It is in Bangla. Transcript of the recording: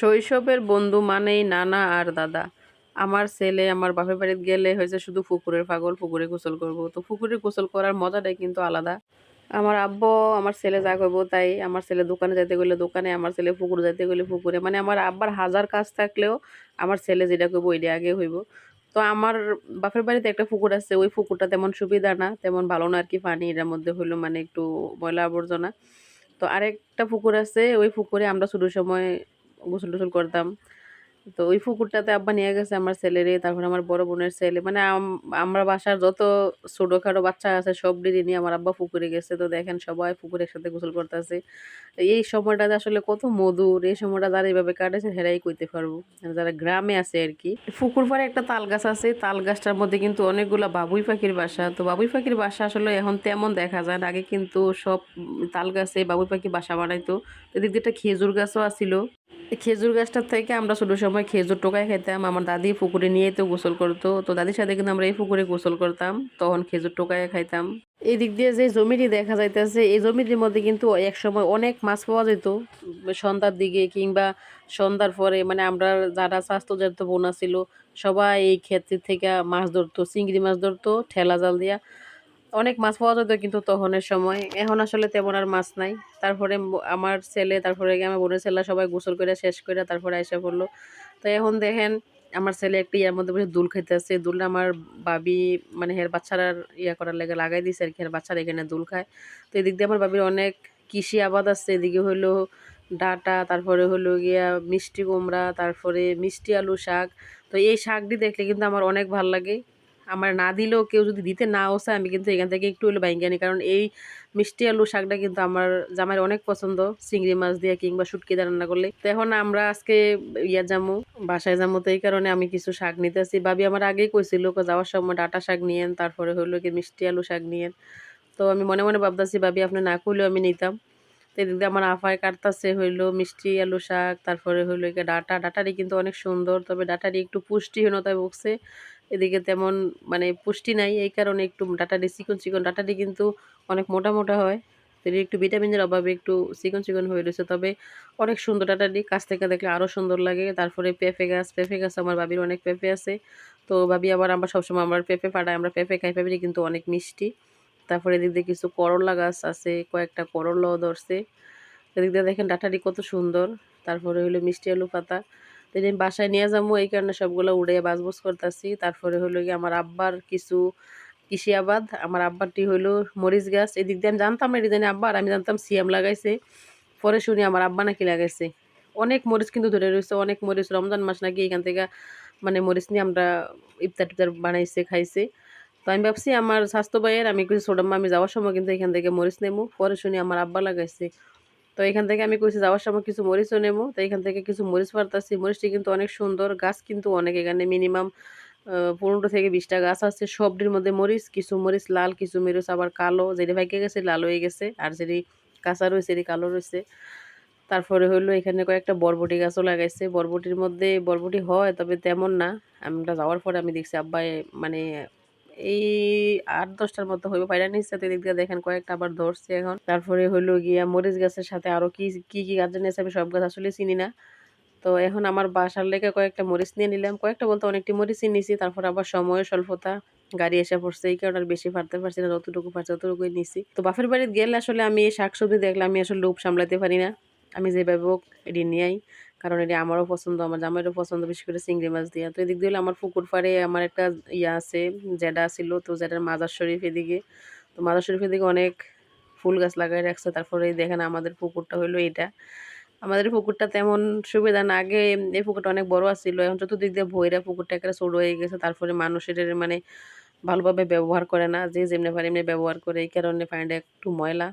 শৈশবের বন্ধু মানেই নানা আর দাদা। আমার ছেলে আমার বাপের বাড়িতে গেলে হয়েছে শুধু পুকুরের পাগল পুকুরে গোসল করব। তো পুকুরে গোসল করার মজাটাই কিন্তু আলাদা। আমার আব্বু, আমার ছেলে যা করব তাই। আমার ছেলে দোকানে যেতে গেলে দোকানে, আমার ছেলে পুকুরে যেতে গেলে পুকুরে মানে আমার আব্বার হাজার কাজ থাকলেও আমার ছেলে যেটা করব ওইটা আগে হইব। তো আমার বাপের বাড়িতে একটা পুকুর আছে, ওই পুকুরটা তেমন সুবিধা না, তেমন ভালো না আর কি পানি, এটার মধ্যে হইল মানে একটু ময়লা আবর্জনা। তো আরেকটা পুকুর আছে, ওই পুকুরে আমরা শুরু সময় গোসল টোসল করতাম। তো ওই পুকুরটাতে আব্বা নিয়ে গেছে আমার ছেলেরে, তারপর আমার বড় বোনের ছেলে। মানে আম- আমরা বাসার যত ছোটোখাটো বাচ্চা আছে, সব ডিরে নিয়ে আমার আব্বা পুকুরে গেছে। তো দেখেন সবাই পুকুরে একসাথে গোসল করতেছে। এই সময়টাতে আসলে কত মধুর, এই সময়টা যারা এইভাবে কাটেছে হেরাই কইতে পারব। যারা গ্রামে আছে আর কি। পুকুর পাড়ে একটা তাল গাছ আছে। তাল গাছটার মধ্যে কিন্তু অনেকগুলা বাবুই পাখির বাসা। তো বাবুই পাখির বাসা আসলে এখন তেমন দেখা যায় আগে কিন্তু সব তাল গাছে বাবুই পাখি বাসা বানাইতো। এদিক দিয়ে একটা খেজুর গাছও আছিল। খেজুর গাছটার থেকে আমরা ছোটো সময় খেজুর টোকায় খেতাম। আমার দাদি পুকুরে নিয়ে তো গোসল করতো। তো দাদির সাথে কিন্তু আমরা এই পুকুরে গোসল করতাম। তখন খেজুর টোকায় খাইতাম। এই দিক দিয়ে যে জমিটি দেখা যাইতেছে, এই জমিটির মধ্যে কিন্তু এক সময় অনেক মাছ পাওয়া যেত। সন্ধ্যার দিকে কিংবা সন্ধ্যার পরে মানে আমরা যারা স্বাস্থ্য জাত বোনা ছিল সবাই এই ক্ষেত্র থেকে মাছ ধরতো, চিংড়ি মাছ ধরতো, ঠেলা জাল দিয়া। অনেক মাছ পাওয়া যেত কিন্তু তখনের সময়। এখন আসলে তেমন আর মাছ নাই। তারপরে আমার ছেলে, তারপরে আমার বোনের ছেলে সবাই গোসল করে শেষ করে তারপরে এসে পড়ল। তো এখন দেখেন, আমার ছেলে একটি ইয়ার মধ্যে বসে দুল খাইতেছে দুলটা আমার বাবি মানে হের বাচ্চারা ইয়া করার লেগে লাগাই দিছে আর কি। হের বাচ্চারা এখানে দুল খায়। তো এদিক দিয়ে আমার বাবির অনেক কৃষি আবাদ আছে এদিকে হইল ডাটা, তারপরে হলো গিয়া মিষ্টি কুমড়া, তারপরে মিষ্টি আলু শাক। তো এই শাকটি দেখলে কিন্তু আমার অনেক ভালো লাগে। আমার না দিলেও কেউ যদি দিতে না ওসে আমি কিন্তু এখান থেকে একটু হলে বাইঙ্গানি কারণ এই মিষ্টি আলু শাকটা কিন্তু আমার জামাইয়ের অনেক পছন্দ, চিংড়ি মাছ দিয়ে কিংবা শুটকি দিয়ে রান্না করলে। তো এখন আমরা আজকে ইয়া যামু বাসায় যাব তো এই কারণে আমি কিছু শাক নিতেছি ভাবি আমার আগেই কইছিল যাওয়ার সময় ডাটা শাক নিয়েন, তারপরে হইল কি মিষ্টি আলু শাক নিয়েন। তো আমি মনে মনে ভাবতেছি, ভাবি, আপনি না করলেও আমি নিতাম। তো এদিক দিয়ে আমার আফায় কাটতাছে, হইল মিষ্টি আলু শাক, তারপরে হইল ডাটা। ডাটারি কিন্তু অনেক সুন্দর, তবে ডাটারি একটু পুষ্টিহীনতায় ভুগছে। এদিকে তেমন মানে পুষ্টি নাই, এই কারণে একটু ডাটারি চিকন চিকন ডাটারি কিন্তু অনেক মোটা মোটা হয়। এর একটু ভিটামিনের অভাবে একটু চিকন চিকন হয়ে রয়েছে, তবে অনেক সুন্দর ডাটারি কাছ থেকে দেখলে আরও সুন্দর লাগে। তারপরে পেঁপে গাছ পেঁপে গাছ আমার বাবির অনেক পেঁপে আছে। তো ভাবি আবার আমরা সবসময় আমার পেঁপে পাড়ায় আমরা পেঁপে খাই, পেঁপেটি কিন্তু অনেক মিষ্টি। তারপরে এদিক দিয়ে কিছু করলা গাছ আছে, কয়েকটা করলাও ধরছে। এদিক দিয়ে দেখেন ডাটাটি কত সুন্দর। তারপরে হলো মিষ্টি আলু পাতা। তো আমি বাসায় নিয়ে যাব, এই কারণে সবগুলো উড়ে বাজবুজ করতেছি। তারপরে হলো কি আমার আব্বার কিছু কৃষি আবাদ, আমার আব্বারটি হইল মরিচ গাছ। এদিক দিয়ে আমি জানতাম এটা জানি আব্বার, আমি জানতাম সিএম লাগাইছে। পরে শুনি আমার আব্বা নাকি লাগাইছে। অনেক মরিচ কিন্তু ধরে রয়েছে, অনেক মরিচ রমজান মাস নাকি এখান থেকে মানে মরিচ নিয়ে আমরা ইফতার টিফতার বানাইছে, খাইছে। তো আমি ভাবছি আমার স্বাস্থ্য ভাইয়ের, আমি কিছু ছোটো আমি যাওয়ার সময় কিন্তু এখান থেকে মরিচ নেব পরে শুনি আমার আব্বা লাগাইছে। তো এখান থেকে আমি কইছি যাওয়ার সময় কিছু মরিচও নেব। তো এখান থেকে কিছু মরিচ পারতাছি মরিচটি কিন্তু অনেক সুন্দর, গাছ কিন্তু অনেক। এখানে মিনিমাম পনেরো থেকে বিশটা গাছ আছে। সবটির মধ্যে মরিচ, কিছু মরিচ লাল, কিছু মরিচ আবার কালো। যেটি ভাইকে গেছে লাল হয়ে গেছে, আর যেটি কাঁচা রয়েছে এটি কালো রয়েছে। তারপরে হইল এখানে কয়েকটা বরবটি গাছও লাগাইছে। বরবটির মধ্যে বরবটি হয়, তবে তেমন না। আমরা যাওয়ার পরে আমি দেখছি আব্বাই মানে এই আট, দশটার মতো হইবে। পাইরা নিচ্ছে তো এদিক দেখেন কয়েকটা আবার ধরছে এখন। তারপরে হইল গিয়া মরিচ গাছের সাথে আরও কি কি কি গাছ জানিয়েছে আমি সব গাছ আসলে চিনি না। তো এখন আমার বাসার লেগে কয়েকটা মরিচ নিয়ে নিলাম। কয়েকটা বলতে অনেকটি মরিচই নিছি, তারপর আবার সময় স্বল্পতা গাড়ি এসে পড়ছে, এই কারণে বেশি পারতে পারছি না, যতটুকু পারছি ততটুকুই নিছি। তো বাপের বাড়িতে গেলে আসলে আমি এই শাকসবজি দেখলে আমি আসলে লোভ সামলাতে পারি না। আমি যেভাবে হোক এটি নিয়েই কারণ এটি আমারও পছন্দ, আমার জামাইরও পছন্দ, বিশেষ করে চিংড়ি মাছ দিয়া। তো এদিক দিয়ে আমার পুকুর পাড়ে আমার একটা ইয়া আছে, জেডা ছিল, তো জেডার মাজার শরীফ এদিকে। তো মাজার শরীফ এদিকে অনেক ফুল গাছ লাগাই রাখছে, তারপরে দেখেন আমাদের পুকুরটা হলো এটা। আমাদের পুকুরটা তেমন সুবিধা না, আগে এই পুকুরটা অনেক বড় আছিল, এখন চতুর্দিক দিয়ে ভৈরা পুকুরটা একটা ছোট হয়ে গেছে, তারপরে মানুষের মানে ভালোভাবে ব্যবহার করে না, যে যেমনি পারে এমনি ব্যবহার করে, এই কারণে পানিটা একটু ময়লা।